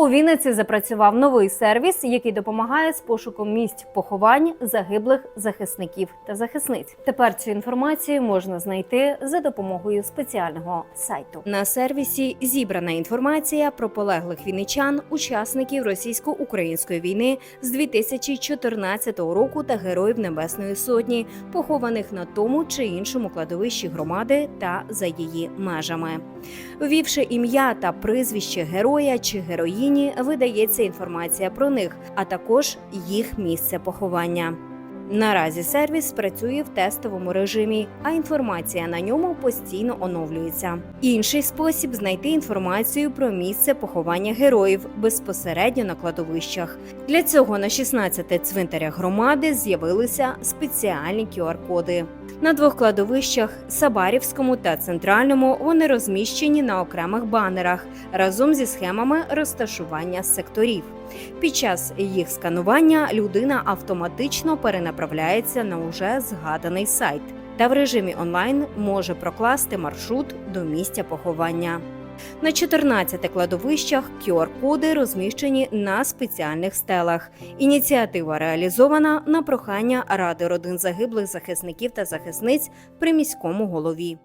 У Вінниці запрацював новий сервіс, який допомагає з пошуком місць поховань загиблих захисників та захисниць. Тепер цю інформацію можна знайти за допомогою спеціального сайту. На сервісі зібрана інформація про полеглих вінничан, учасників російсько-української війни з 2014 року та героїв Небесної Сотні, похованих на тому чи іншому кладовищі громади та за її межами. Ввівши ім'я та прізвище героя чи героїні, видається інформація про них, а також їх місце поховання. Наразі сервіс працює в тестовому режимі, а інформація на ньому постійно оновлюється. Інший спосіб знайти інформацію про місце поховання героїв безпосередньо на кладовищах. Для цього на 16 цвинтарях громади з'явилися спеціальні QR-коди. На двох кладовищах Сабарівському та центральному вони розміщені на окремих банерах разом зі схемами розташування секторів. Під час їх сканування людина автоматично перенаправляється на уже згаданий сайт та в режимі онлайн може прокласти маршрут до місця поховання. На 14 кладовищах QR-коди розміщені на спеціальних стелах. Ініціатива реалізована на прохання Ради родин загиблих захисників та захисниць при міському голові.